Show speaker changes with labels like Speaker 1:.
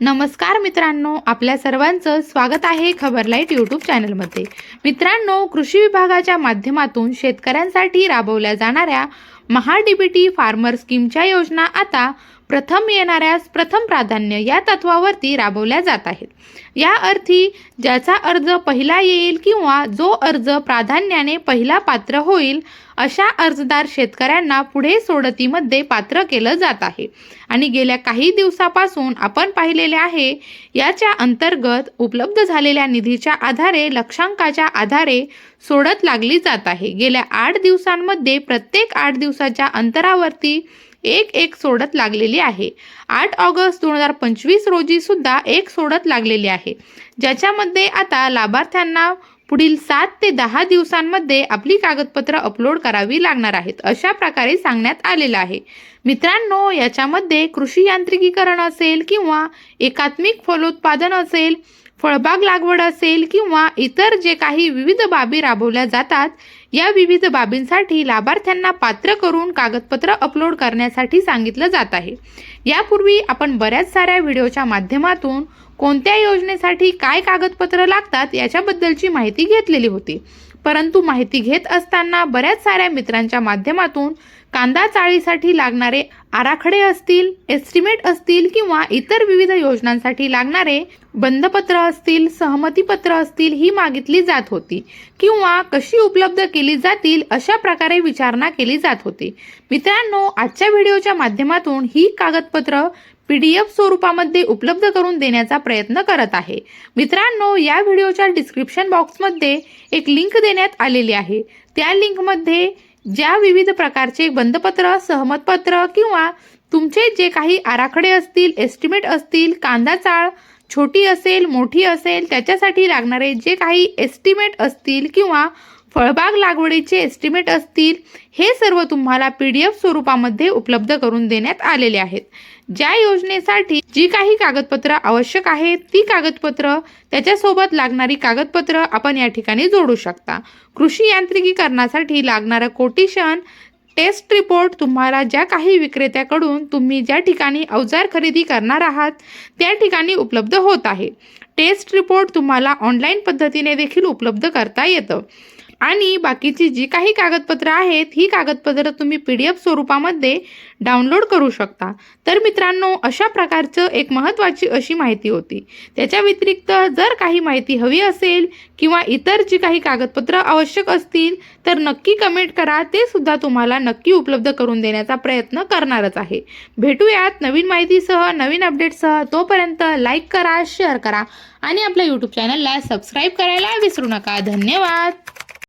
Speaker 1: नमस्कार मित्रांनो आपल्या सर्वांचं स्वागत आहे खबर लाइट यूट्यूब चॅनलमध्ये. मित्रांनो कृषी विभागाच्या माध्यमातून शेतकऱ्यांसाठी राबवल्या जाणाऱ्या महा डीबीटी फार्मर स्कीमच्या योजना आता प्रथम येणाऱ्यास प्रथम प्राधान्य या तत्वावरती राबवल्या जात आहेत. या अर्थी ज्याचा अर्ज पहिला येईल किंवा जो अर्ज प्राधान्याने पहिला पात्र होईल अशा अर्जदार शेतकऱ्यांना पुढे सोडतीमध्ये पात्र केलं जात आहे. आणि गेल्या काही दिवसापासून आपण पाहिलेले आहे याच्या अंतर्गत उपलब्ध झालेल्या निधीच्या आधारे लक्षांकाच्या आधारे सोडत लागली जात आहे. गेल्या आठ दिवसांमध्ये प्रत्येक आठ दिवसाच्या अंतरावरती एक एक सोडत लागलेली आहे. आठ ऑगस्ट दोन हजार पंचवीस रोजी सुद्धा एक सोडत लागलेली आहे. ज्याच्यामध्ये आता लाभार्थ्यांना पुढील सात ते दहा दिवसांमध्ये आपली कागदपत्र अपलोड करावी लागणार आहेत अशा प्रकारे सांगण्यात आलेलं आहे. मित्रांनो याच्यामध्ये कृषी यांत्रिकीकरण असेल किंवा एकात्मिक फलोत्पादन असेल फळबाग लागवड असेल किंवा इतर जे काही विविध बाबी राबवल्या जातात या विविध बाबींसाठी लाभार्थ्यांना पात्र करून कागदपत्र अपलोड करण्यासाठी सांगितलं जात आहे. यापूर्वी आपण बऱ्याच साऱ्या व्हिडिओच्या माध्यमातून कोणत्या योजनेसाठी काय कागदपत्र लागतात याच्याबद्दलची माहिती घेतलेली होती. परंतु माहिती घेत असताना बऱ्याच साऱ्या मित्रांच्या माध्यमातून कांदा चाळीसाठी लागणारे आराखडे असतील एस्टिमेट असतील किंवा इतर विविध योजनांसाठी लागणारे बंधपत्र असतील सहमतीपत्र असतील ही मागितली जात होती किंवा कशी उपलब्ध केली जातील अशा प्रकारे विचारणा केली जात होती. मित्रांनो आजच्या व्हिडिओच्या माध्यमातून ही कागदपत्र पी डी एफ स्वरूपामध्ये उपलब्ध करून देण्याचा प्रयत्न करत आहे. मित्रांनो या व्हिडिओच्या डिस्क्रिप्शन बॉक्समध्ये एक लिंक देण्यात आलेली आहे. त्या लिंकमध्ये ज्या विविध प्रकारचे बंधपत्र सहमतपत्र किंवा तुमचे जे काही आराखडे असतील एस्टिमेट असतील कांदा चाळ छोटी असेल मोठी असेल त्याच्यासाठी लागणारे जे काही एस्टिमेट असतील किंवा फळबाग लागवडीचे एस्टिमेट असतील हे सर्व तुम्हाला पी डी एफ स्वरूपामध्ये उपलब्ध करून देण्यात आलेले आहेत. ज्या योजनेसाठी जी काही कागदपत्र आवश्यक आहेत ती कागदपत्र त्याच्यासोबत लागणारी कागदपत्र आपण या ठिकाणी जोडू शकता. कृषी यांत्रिकीकरणासाठी लागणारं कोटेशन टेस्ट रिपोर्ट तुम्हाला ज्या काही विक्रेत्याकडून तुम्ही ज्या ठिकाणी अवजार खरेदी करणार आहात त्या ठिकाणी उपलब्ध होत आहे. टेस्ट रिपोर्ट तुम्हाला ऑनलाईन पद्धतीने देखील उपलब्ध करता येतं. आणि बाकीची जी काही कागदपत्रं आहेत ही कागदपत्रं तुम्ही पी डी एफ स्वरूपामध्ये डाउनलोड करू शकता. तर मित्रांनो अशा प्रकारचं एक महत्त्वाची अशी माहिती होती. त्याच्या व्यतिरिक्त जर काही माहिती हवी असेल किंवा इतर जी काही कागदपत्रं आवश्यक असतील तर नक्की कमेंट करा. ते सुद्धा तुम्हाला नक्की उपलब्ध करून देण्याचा प्रयत्न करणारच आहे. भेटूयात नवीन माहितीसह नवीन अपडेटसह तोपर्यंत लाईक करा शेअर करा आणि आपल्या यूट्यूब चॅनलला सबस्क्राईब करायला विसरू नका. धन्यवाद!